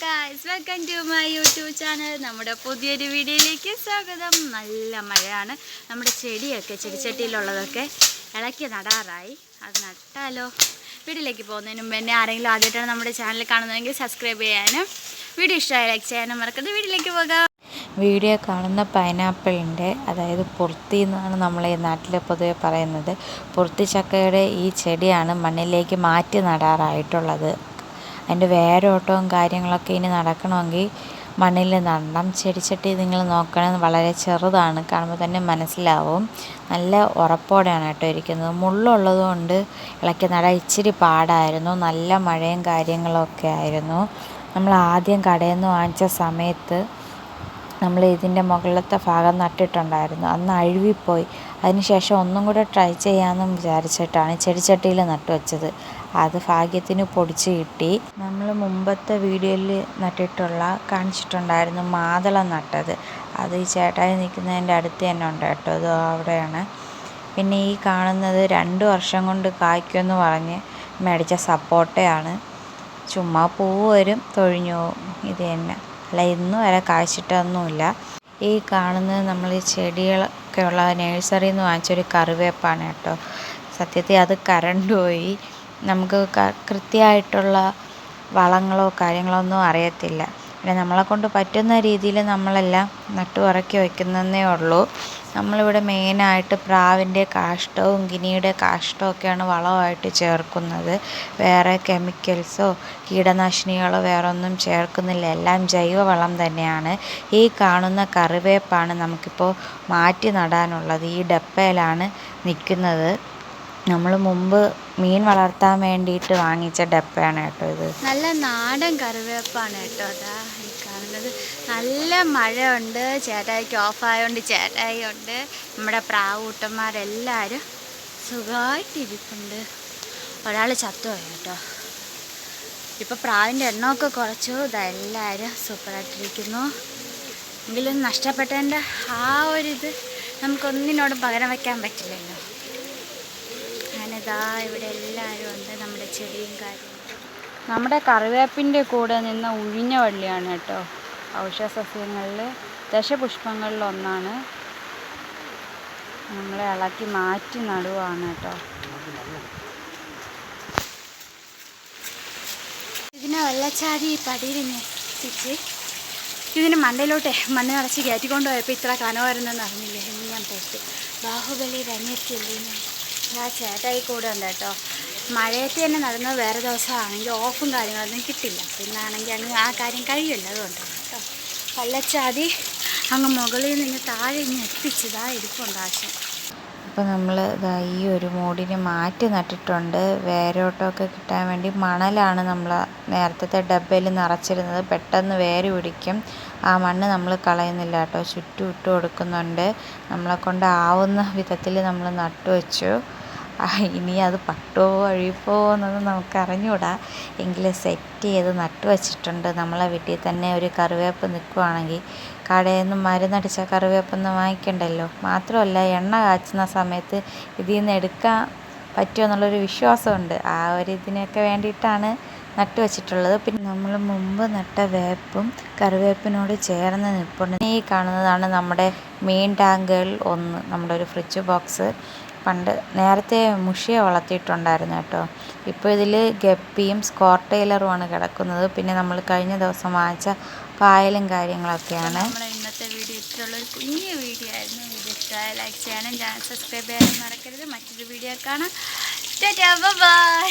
Guys welcome to my YouTube channel നമ്മുടെ പുതിയൊരു വീഡിയോയിലേക്ക് സ്വാഗതം. നല്ല മഴയാണ്. നമ്മുടെ ചെടിയൊക്കെ ചെടിച്ചട്ടിയിലുള്ളതൊക്കെ ഇളക്കി നടാറായി. അത് നട്ടാലോ? വീഡിയോയിലേക്ക് പോകുന്നതിന് മുമ്പ് എന്നെ ആരെങ്കിലും ആദ്യമായിട്ടാണ് നമ്മുടെ ചാനൽ കാണുന്നതെങ്കിൽ സബ്സ്ക്രൈബ് ചെയ്യാനും വീഡിയോ ഇഷ്ടമായി ലൈക്ക് ചെയ്യാനും മറക്കരുത്. വീഡിയോയിലേക്ക് പോകാം. വീഡിയോ കാണുന്ന പൈനാപ്പിളിന്റെ അതായത് പുറത്തി എന്നാണ് നമ്മൾ ഈ നാട്ടിൽ പൊതുവെ പറയുന്നത്. പുറത്തി ചക്കയുടെ ഈ ചെടിയാണ് മണ്ണിലേക്ക് മാറ്റി നടാറായിട്ടുള്ളത്. അതിന്റെ വേരോട്ടവും കാര്യങ്ങളൊക്കെ ഇനി നടക്കണമെങ്കിൽ മണ്ണിൽ നടണം ചെടിച്ചട്ടി നിങ്ങൾ നോക്കണം വളരെ ചെറുതാണ്. കാണുമ്പോൾ തന്നെ മനസ്സിലാവും. നല്ല ഉറപ്പോടെയാണ് കേട്ടോ ഇരിക്കുന്നത്. മുള്ളുള്ളത് കൊണ്ട് ഇളക്കി നടാൻ ഇച്ചിരി പാടായിരുന്നു. നല്ല മഴയും കാര്യങ്ങളൊക്കെ ആയിരുന്നു. നമ്മൾ ആദ്യം കടയിൽ നിന്ന് വാങ്ങിച്ച സമയത്ത് നമ്മൾ ഇതിന്റെ മുകളിലത്തെ ഭാഗം നട്ടിട്ടുണ്ടായിരുന്നു. അന്ന് അഴുകിപ്പോയി. അതിനുശേഷം ഒന്നും കൂടെ ട്രൈ ചെയ്യാമെന്നും വിചാരിച്ചിട്ടാണ് ചെടിച്ചട്ടിയിൽ നട്ടു വെച്ചത്. അത് ഭാഗ്യത്തിന് പൊടിച്ച് കിട്ടി. നമ്മൾ മുമ്പത്തെ വീഡിയോയിൽ നട്ടിട്ടുള്ള കാണിച്ചിട്ടുണ്ടായിരുന്നു മാതളം നട്ടത്. അത് ഈ ചേട്ടായി നിൽക്കുന്നതിന്റെ അടുത്ത് തന്നെ ഉണ്ട് കേട്ടോ. അത് അവിടെയാണ്. പിന്നെ ഈ കാണുന്നത് രണ്ട് വർഷം കൊണ്ട് കായ്ക്കുമെന്ന് പറഞ്ഞ് മേടിച്ച സപ്പോട്ടയാണ്. ചുമ്മാ പൂവ് വരും തൊഴിഞ്ഞു പോവും ഇത് തന്നെ. അല്ല ഇന്ന് വരെ കായ്ച്ചിട്ടൊന്നുമില്ല ഈ കാണുന്നത് നമ്മൾ ഈ ചെടികളൊക്കെ ഉള്ള നഴ്സറിയിൽ നിന്ന് വാങ്ങിച്ചൊരു കറിവേപ്പാണ് കേട്ടോ. സത്യത്തിൽ അത് കരണ്ട് പോയി. നമുക്ക് കൃത്യമായിട്ടുള്ള വളങ്ങളോ കാര്യങ്ങളോ ഒന്നും അറിയത്തില്ല. പിന്നെ നമ്മളെ കൊണ്ട് പറ്റുന്ന രീതിയിൽ നമ്മളെല്ലാം നട്ടു ഇറക്കി വയ്ക്കുന്നതേ ഉള്ളൂ. നമ്മളിവിടെ മെയിനായിട്ട് പ്രാവിന്റെ കാഷ്ടവും ഗിനിയുടെ കാഷ്ടമൊക്കെയാണ് വളമായിട്ട് ചേർക്കുന്നത്. വേറെ കെമിക്കൽസോ കീടനാശിനികളോ വേറെ ഒന്നും ചേർക്കുന്നില്ല. എല്ലാം ജൈവവളം തന്നെയാണ്. ഈ കാണുന്ന കറിവേപ്പാണ് നമുക്കിപ്പോൾ മാറ്റി നടാനുള്ളത്. ഈ ഡപ്പയിലാണ് നിൽക്കുന്നത്. നമ്മൾ മുമ്പ് മീൻ വളർത്താൻ വേണ്ടിയിട്ട് വാങ്ങിച്ച ഡപ്പയാണ് കേട്ടോ ഇത്. നല്ല നാടൻ കറിവേപ്പാണ് കേട്ടോ. കാണുന്നത് നല്ല മഴയുണ്ട് ചേട്ടായിക്ക് ഓഫായതുകൊണ്ട് ചേട്ടായി ഉണ്ട് നമ്മുടെ പ്രാവൂട്ടന്മാരെല്ലാവരും സുഖമായിട്ടിരിപ്പുണ്ട് ഒരാൾ ചത്തുപോയി കേട്ടോ. ഇപ്പോൾ പ്രാവിന്റെ എണ്ണമൊക്കെ കുറച്ചു. ഇതെല്ലാവരും സൂപ്പറായിട്ടിരിക്കുന്നു. എങ്കിലും നഷ്ടപ്പെട്ടതിന്റെ ആ ഒരിത് നമുക്കൊന്നിനോടും പകരം വയ്ക്കാൻ പറ്റില്ലല്ലോ. ഞാനിതാ ഇവിടെ എല്ലാവരും ഉണ്ട് നമ്മുടെ ചെടിയും കാര്യവും നമ്മുടെ കറിവേപ്പിന്റെ കൂടെ നിന്ന ഉഴിഞ്ഞ വള്ളിയാണ് കേട്ടോ. ഔഷധ ദശപുഷ്പങ്ങളിലൊന്നാണ്. ഒന്നാണ് നമ്മളെ ഇളക്കി മാറ്റി നടുവാണ് കേട്ടോ. ഇതിനെ വെള്ളച്ചാടി പടിയിൽ തിരിച്ച് ഇതിന് മണ്ടയിലോട്ടെ മണ്ണ് നിറച്ച് കയറ്റിക്കൊണ്ട് പോയപ്പോൾ ഇത്ര കനമായിരുന്നെന്ന് അറിഞ്ഞില്ലേ എന്ന് ഞാൻ പോസ്റ്റ് ബാഹുബലി രണ്യത്തില്ലേ ആ ചേട്ടായി കൂടെ ഉണ്ട് കേട്ടോ. മഴയത്ത് തന്നെ നടന്നത് വേറെ ദിവസമാണെങ്കിൽ ഓഫും കാര്യങ്ങളൊന്നും കിട്ടില്ല. പിന്നാണെങ്കിൽ അങ്ങ് ആ കാര്യം കഴിയില്ല അതുകൊണ്ട്. പല്ലച്ചാതി അങ്ങ് മുകളിൽ നിന്ന് താഴെ ഇങ്ങ് എത്തിച്ചതാ ഇരിപ്പുണ്ട് ആശം. അപ്പോൾ നമ്മൾ ഈ ഒരു മൂടിനെ മാറ്റി നട്ടിട്ടുണ്ട്. വേരോട്ടമൊക്കെ കിട്ടാൻ വേണ്ടി മണലാണ് നമ്മൾ നേരത്തെ ഡബ്ബയിൽ നിറച്ചിരുന്നത്. പെട്ടെന്ന് വേര് പിടിക്കും. ആ മണ്ണ് നമ്മൾ കളയുന്നില്ല കേട്ടോ. ചുറ്റും ഇട്ട് കൊടുക്കുന്നുണ്ട്. നമ്മളെ കൊണ്ട് ആവുന്ന വിധത്തിൽ നമ്മൾ നട്ടു വെച്ചു ഇനി അത് പട്ടുമോ അഴിപ്പോ എന്നൊന്നും നമുക്ക് അറിഞ്ഞുകൂടാ എങ്കിലും സെറ്റ് ചെയ്ത് നട്ടു വച്ചിട്ടുണ്ട്. നമ്മളെ വീട്ടിൽ തന്നെ ഒരു കറിവേപ്പ് നിൽക്കുവാണെങ്കിൽ കടയിൽ നിന്ന് മരുന്നടിച്ച കറിവേപ്പൊന്നും വാങ്ങിക്കണ്ടല്ലോ. മാത്രമല്ല എണ്ണ കാച്ചുന്ന സമയത്ത് ഇതിൽ നിന്ന് എടുക്കാൻ പറ്റുമോ എന്നുള്ളൊരു വിശ്വാസമുണ്ട്. ആ ഒരു ഇതിനൊക്കെ വേണ്ടിയിട്ടാണ് നട്ടു വെച്ചിട്ടുള്ളത്. പിന്നെ നമ്മൾ മുമ്പ് നട്ട വേപ്പും കറിവേപ്പിനോട് ചേർന്ന് നിൽപ്പുണ്ട് ഈ കാണുന്നതാണ് നമ്മുടെ മെയിൻ ടാങ്കുകൾ ഒന്ന് നമ്മുടെ ഒരു ഫ്രിഡ്ജ് ബോക്സ്. പണ്ട് നേരത്തെ മുഷിയെ വളർത്തിയിട്ടുണ്ടായിരുന്നു കേട്ടോ. ഇപ്പോൾ ഇതിൽ ഗപ്പിയും സ്കോർട്ടെയിലറുമാണ് കിടക്കുന്നത്. പിന്നെ നമ്മൾ കഴിഞ്ഞ ദിവസം വാങ്ങിച്ച പായലും കാര്യങ്ങളൊക്കെയാണ്. ഇന്നത്തെ വീഡിയോ ഇത്രയുള്ള. ഒരു കുഞ്ഞു വീഡിയോ ആയിരുന്നു. വീഡിയോ ഇഷ്ടമായ ലൈക്ക് ചെയ്യാനും ചാനൽ സബ്സ്ക്രൈബ് ചെയ്യാനും മറക്കരുത്. മറ്റൊരു വീഡിയോ കാണാം. ബൈ.